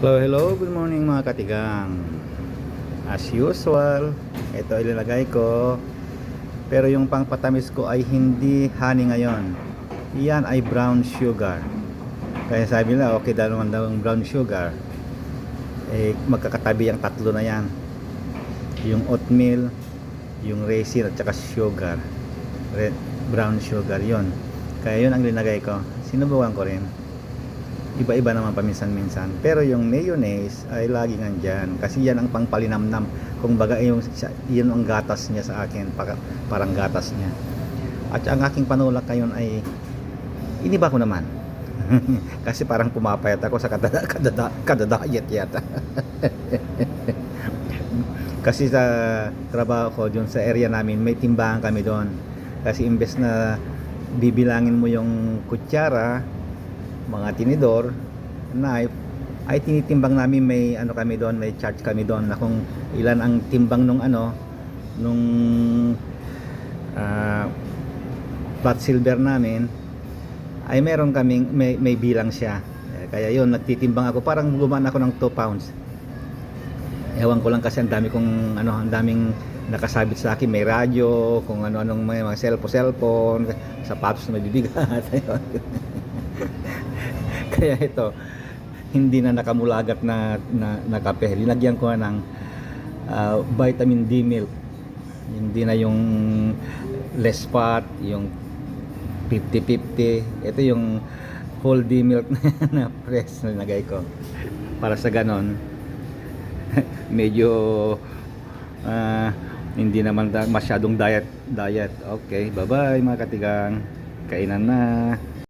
Hello, hello, good morning mga katigang. As usual, ito ilalagay ko. Pero yung pangpatamis ko ay hindi honey ngayon. Yan ay brown sugar. Kaya sabi nila, okay daw naman daw ang brown sugar. Eh, magkakatabi ang tatlo na yan. Yung oatmeal, yung raisin at saka sugar. Red, brown sugar, yon. Kaya yun ang linagay ko. Sinubukan ko rin iba-iba naman paminsan-minsan. Pero yung mayonnaise ay lagi nandyan. Kasi yan ang pangpalinamnam. Kung baga, yung, siya- yun ang gatas niya sa akin. Para, parang gatas niya. At ang aking panulak ngayon ay iniba ko naman. Kasi parang pumapayat ako sa kadada, kadada, kadadayet yata. Kasi sa trabaho ko dun sa area namin, may timbangan kami doon. Kasi imbes na bibilangin mo yung kutsara, mga tinidor, knife, ay tinitimbang namin may ano kami doon, may charge kami doon na kung ilan ang timbang nung ano, nung ah, flat silver namin, ay meron kaming, may, may bilang siya. Eh, Kaya yun, nagtitimbang ako, parang gumaan ako ng 2 pounds. Ewan ko lang kasi ang dami kong ano, ang daming nakasabit sa akin, may radyo, kung ano-anong may mga cellphone, cellphone, sa paps na mabibigat. Ayun. Kaya ito, hindi na nakamulagat na, na, na kape. Linagyan ko na ng ah, vitamin D milk. Hindi na yung less fat, yung 50-50. Ito yung whole D milk na fresh na linagay ko. Para sa ganon, medyo ah, hindi naman masyadong diet diet. Okay, bye-bye mga katigang. Kainan na.